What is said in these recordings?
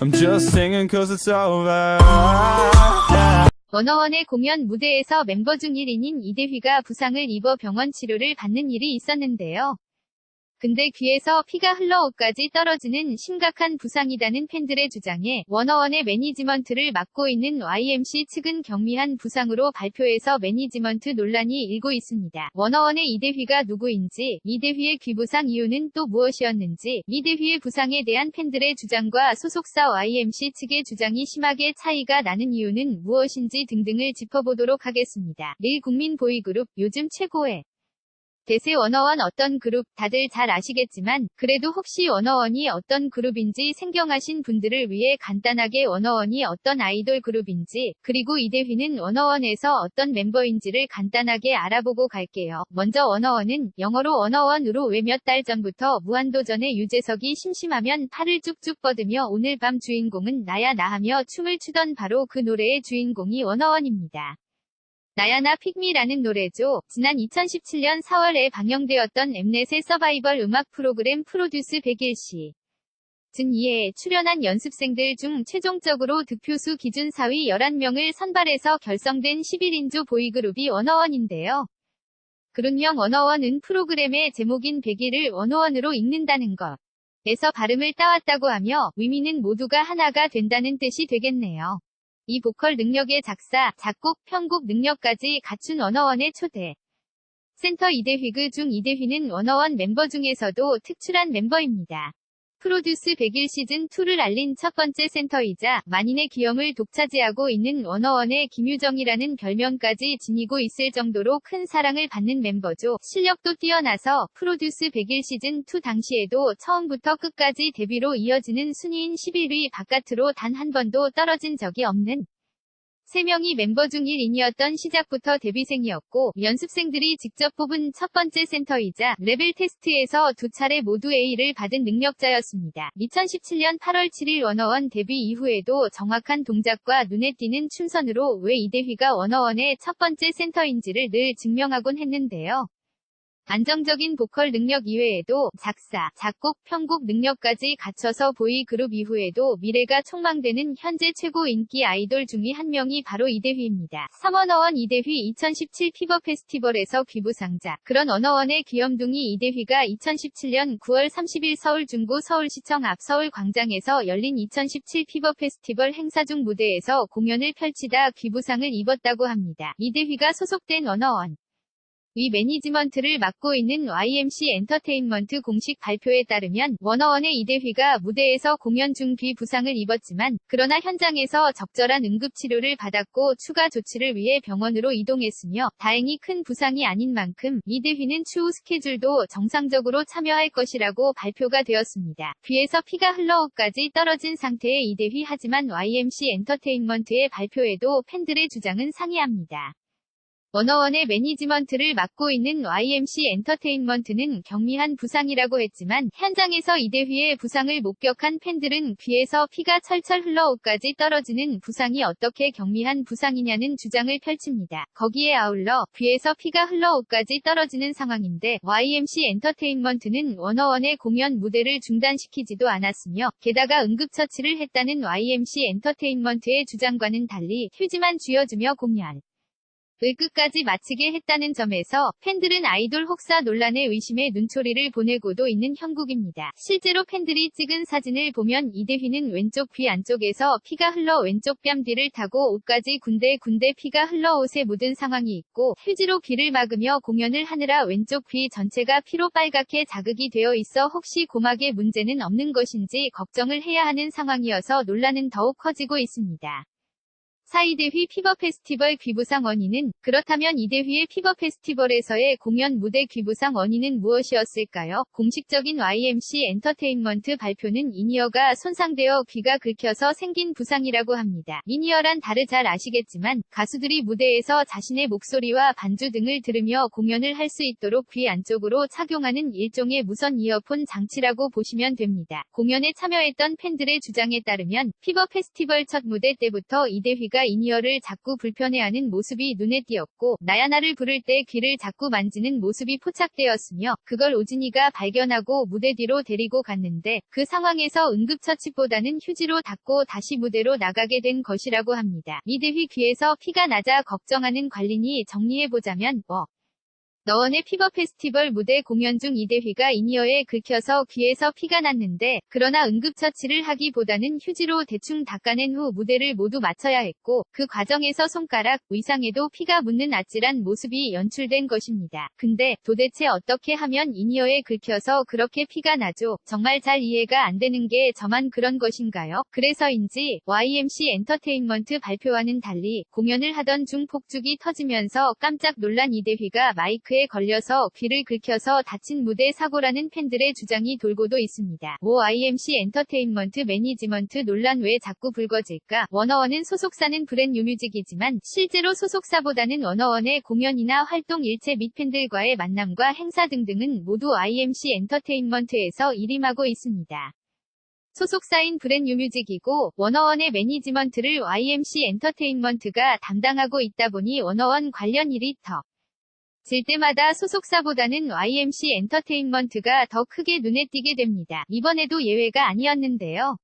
I'm just singing cause it's over. 워너원의 공연 무대에서 멤버 중 1인인 이대휘가 부상을 입어 병원 치료를 받는 일이 있었는데요. 근데 귀에서 피가 흘러 옷까지 떨어지는 심각한 부상이다는 팬들의 주장에 워너원의 매니지먼트를 맡고 있는 YMC 측은 경미한 부상으로 발표해서 매니지먼트 논란이 일고 있습니다. 워너원의 이대휘가 누구인지, 이대휘의 귀부상 이유는 또 무엇이었는지, 이대휘의 부상에 대한 팬들의 주장과 소속사 YMC 측의 주장이 심하게 차이가 나는 이유는 무엇인지 등등을 짚어보도록 하겠습니다. 릴 국민 보이그룹 요즘 최고의 대세 워너원 어떤 그룹 다들 잘 아시겠지만 그래도 혹시 워너원이 어떤 그룹인지 생경하신 분들을 위해 간단하게 워너원이 어떤 아이돌 그룹인지 그리고 이대휘는 워너원에서 어떤 멤버인지를 간단하게 알아보고 갈게요. 먼저 워너원은 영어로 워너원으로 왜몇달 전부터 무한도전의 유재석이 심심하면 팔을 쭉쭉 뻗으며 오늘 밤 주인공은 나야 나하며 춤을 추던 바로 그 노래의 주인공이 워너원입니다. 나야나 픽미라는 노래죠. 지난 2017년 4월에 방영되었던 엠넷의 서바이벌 음악 프로그램 프로듀스 101시. 진 2회에 출연한 연습생들 중 최종적으로 득표수 기준 4위 11명을 선발해서 결성된 11인조 보이그룹이 워너원인데요. 그룹명 워너원은 프로그램의 제목인 101을 원어원으로 읽는다는 것. 에서 발음을 따왔다고 하며 의미는 모두가 하나가 된다는 뜻이 되겠네요. 이 보컬 능력의 작사, 작곡, 편곡 능력까지 갖춘 워너원의 초대. 센터 이대휘그 중 이대휘는 워너원 멤버 중에서도 특출한 멤버입니다. 프로듀스 100일 시즌2를 알린 첫 번째 센터이자 만인의 기염을 독차지하고 있는 워너원의 김유정이라는 별명까지 지니고 있을 정도로 큰 사랑을 받는 멤버죠. 실력도 뛰어나서 프로듀스 100일 시즌2 당시에도 처음부터 끝까지 데뷔로 이어지는 순위인 11위 바깥으로 단 한 번도 떨어진 적이 없는 3명이 멤버 중 1인이었던 시작부터 데뷔생이었고 연습생들이 직접 뽑은 첫 번째 센터이자 레벨 테스트에서 두 차례 모두 A를 받은 능력자였습니다. 2017년 8월 7일 워너원 데뷔 이후에도 정확한 동작과 눈에 띄는 춤선으로 왜 이대휘가 워너원의 첫 번째 센터인지를 늘 증명하곤 했는데요. 안정적인 보컬 능력 이외에도 작사, 작곡, 편곡 능력까지 갖춰서 보이 그룹 이후에도 미래가 촉망되는 현재 최고 인기 아이돌 중의 한 명이 바로 이대휘입니다. 3원어원 이대휘 2017 피버 페스티벌에서 귀부상자. 그런 언어원의 귀염둥이 이대휘가 2017년 9월 30일 서울 중구 서울시청 앞 서울광장에서 열린 2017 피버 페스티벌 행사 중 무대에서 공연을 펼치다 귀부상을 입었다고 합니다. 이대휘가 소속된 언어원. 위 매니지먼트를 맡고 있는 YMC 엔터테인먼트 공식 발표에 따르면 워너원의 이대휘가 무대에서 공연 중귀 부상을 입었지만 그러나 현장에서 적절한 응급치료를 받았고 추가 조치를 위해 병원으로 이동했으며 다행히 큰 부상이 아닌 만큼 이대휘는 추후 스케줄도 정상적으로 참여할 것이라고 발표가 되었습니다. 귀에서 피가 흘러 옷까지 떨어진 상태의 이대휘 하지만 YMC 엔터테인먼트의 발표에도 팬들의 주장은 상이합니다. 워너원의 매니지먼트를 맡고 있는 YMC 엔터테인먼트는 경미한 부상이라고 했지만 현장에서 이대휘의 부상을 목격한 팬들은 귀에서 피가 철철 흘러 옷까지 떨어지는 부상이 어떻게 경미한 부상이냐는 주장을 펼칩니다. 거기에 아울러 귀에서 피가 흘러 옷까지 떨어지는 상황인데 YMC 엔터테인먼트는 워너원의 공연 무대를 중단시키지도 않았으며 게다가 응급처치를 했다는 YMC 엔터테인먼트의 주장과는 달리 휴지만 쥐어주며 공연 을 끝까지 마치게 했다는 점에서 팬들은 아이돌 혹사 논란에 의심의 눈초리를 보내고도 있는 형국입니다. 실제로 팬들이 찍은 사진을 보면 이대휘는 왼쪽 귀 안쪽에서 피가 흘러 왼쪽 뺨 뒤를 타고 옷까지 군데군데 피가 흘러 옷에 묻은 상황이 있고 휴지로 귀를 막으며 공연을 하느라 왼쪽 귀 전체가 피로 빨갛게 자극이 되어 있어 혹시 고막에 문제는 없는 것인지 걱정을 해야 하는 상황이어서 논란은 더욱 커지고 있습니다. 사이대휘 피버 페스티벌 귀부상 원인은 그렇다면 이대휘의 피버 페스티벌에서의 공연 무대 귀부상 원인은 무엇이었을까요? 공식적인 YMC 엔터테인먼트 발표는 이니어가 손상되어 귀가 긁혀서 생긴 부상이라고 합니다. 이니어란 다르 잘 아시겠지만 가수들이 무대에서 자신의 목소리와 반주 등을 들으며 공연을 할 수 있도록 귀 안쪽으로 착용하는 일종의 무선 이어폰 장치라고 보시면 됩니다. 공연에 참여했던 팬들의 주장에 따르면 피버 페스티벌 첫 무대 때부터 이대휘가 이대휘가 이니어를 자꾸 불편해하는 모습이 눈에 띄었고 나야나를 부를 때 귀를 자꾸 만지는 모습이 포착되었으며 그걸 오진이가 발견하고 무대 뒤로 데리고 갔는데 그 상황에서 응급처치보다는 휴지로 닦고 다시 무대로 나가게 된 것이라고 합니다. 이대휘 귀에서 피가 나자 걱정하는 관린이 정리해보자면 뭐 너원의 피버 페스티벌 무대 공연 중 이대휘가 이니어에 긁혀서 귀에서 피가 났는데 그러나 응급처치를 하기보다는 휴지로 대충 닦아낸 후 무대를 모두 마쳐야 했고 그 과정에서 손가락, 의상에도 피가 묻는 아찔한 모습이 연출된 것입니다. 근데 도대체 어떻게 하면 이니어에 긁혀서 그렇게 피가 나죠? 정말 잘 이해가 안 되는 게 저만 그런 것인가요? 그래서인지 YMC 엔터테인먼트 발표와는 달리 공연을 하던 중 폭죽이 터지면서 깜짝 놀란 이대휘가 마이크에 걸려서 귀를 긁혀서 다친 무대 사고라는 팬들의 주장이 돌고도 있습니다. 모 IMC 엔터테인먼트 매니지먼트 논란 왜 자꾸 불거질까? 워너원은 소속사는 브랜 뉴 뮤직이지만 실제로 소속사보다는 워너원의 공연이나 활동 일체 및 팬들과의 만남과 행사 등등은 모두 IMC 엔터테인먼트에서 일임하고 있습니다. 소속사인 브랜 뉴뮤직이고 워너원의 매니지먼트를 YMC 엔터테인먼트가 담당하고 있다 보니 워너원 관련 일이 더 질 때마다 소속사보다는 YMC 엔터테인먼트가 더 크게 눈에 띄게 됩니다. 이번에도 예외가 아니었는데요.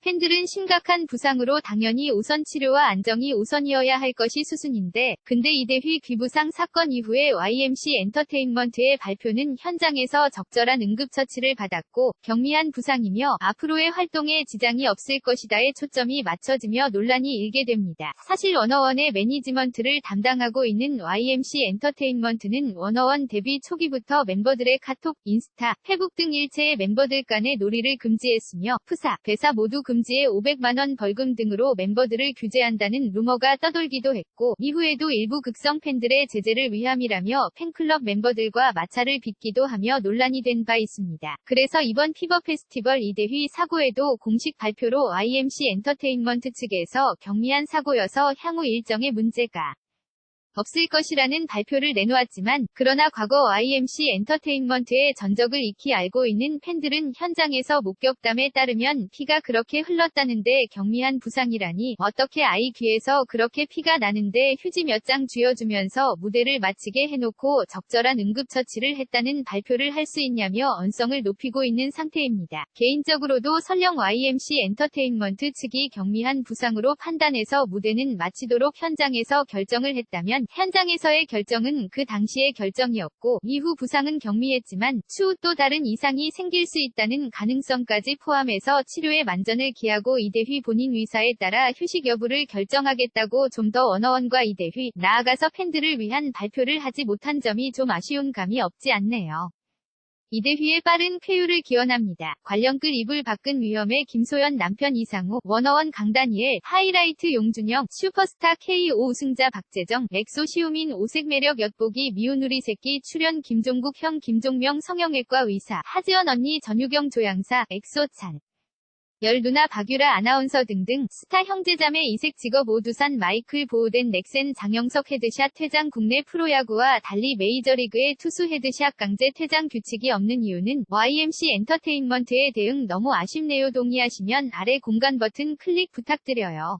팬들은 심각한 부상으로 당연히 우선 치료와 안정이 우선이어야 할 것이 수순인데, 근데 이대휘 귀부상 사건 이후에 YMC 엔터테인먼트의 발표는 현장에서 적절한 응급처치를 받았고, 경미한 부상이며 앞으로의 활동에 지장이 없을 것이다에 초점이 맞춰지며 논란이 일게 됩니다. 사실 워너원의 매니지먼트를 담당하고 있는 YMC 엔터테인먼트는 워너원 데뷔 초기부터 멤버들의 카톡, 인스타, 페북 등 일체의 멤버들 간의 놀이를 금지했으며, 프사, 배사 모두 금지에 500만원 벌금 등으로 멤버들을 규제한다는 루머가 떠돌기도 했고 이후에도 일부 극성 팬들의 제재를 위함이라며 팬클럽 멤버들과 마찰을 빚기도 하며 논란이 된 바 있습니다. 그래서 이번 피버 페스티벌 이대휘 사고에도 공식 발표로 IMC 엔터테인먼트 측에서 경미한 사고여서 향후 일정에 문제가 없을 것이라는 발표를 내놓았지만 그러나 과거 IMC 엔터테인먼트의 전적을 익히 알고 있는 팬들은 현장에서 목격담에 따르면 피가 그렇게 흘렀다는데 경미한 부상이라니 어떻게 아이 귀에서 그렇게 피가 나는데 휴지 몇 장 쥐어주면서 무대를 마치게 해놓고 적절한 응급처치를 했다는 발표를 할 수 있냐며 언성을 높이고 있는 상태입니다. 개인적으로도 설령 YMC 엔터테인먼트 측이 경미한 부상으로 판단해서 무대는 마치도록 현장에서 결정을 했다면 현장에서의 결정은 그 당시의 결정이었고 이후 부상은 경미했지만 추후 또 다른 이상이 생길 수 있다는 가능성까지 포함해서 치료에 만전을 기하고 이대휘 본인 의사에 따라 휴식 여부를 결정하겠다고 좀더 원어원과 이대휘 나아가서 팬들을 위한 발표를 하지 못한 점이 좀 아쉬운 감이 없지 않네요. 이대휘의 빠른 쾌유를 기원합니다. 관련 글 이불 밖은 위험해 김소연 남편 이상호, 원어원 강다니엘, 하이라이트 용준영, 슈퍼스타 KO 우승자 박재정, 엑소 시우민 오색 매력 엿보기 미운 우리 새끼 출연 김종국 형 김종명 성형외과 의사, 하지연 언니 전유경 조향사, 엑소 찬. 열 누나 박유라 아나운서 등등 스타 형제자매 이색 직업 오두산 마이클 보호된 넥센 장영석 헤드샷 퇴장 국내 프로야구와 달리 메이저리그의 투수 헤드샷 강제 퇴장 규칙이 없는 이유는 YMC 엔터테인먼트의 대응 너무 아쉽네요 동의하시면 아래 공간 버튼 클릭 부탁드려요.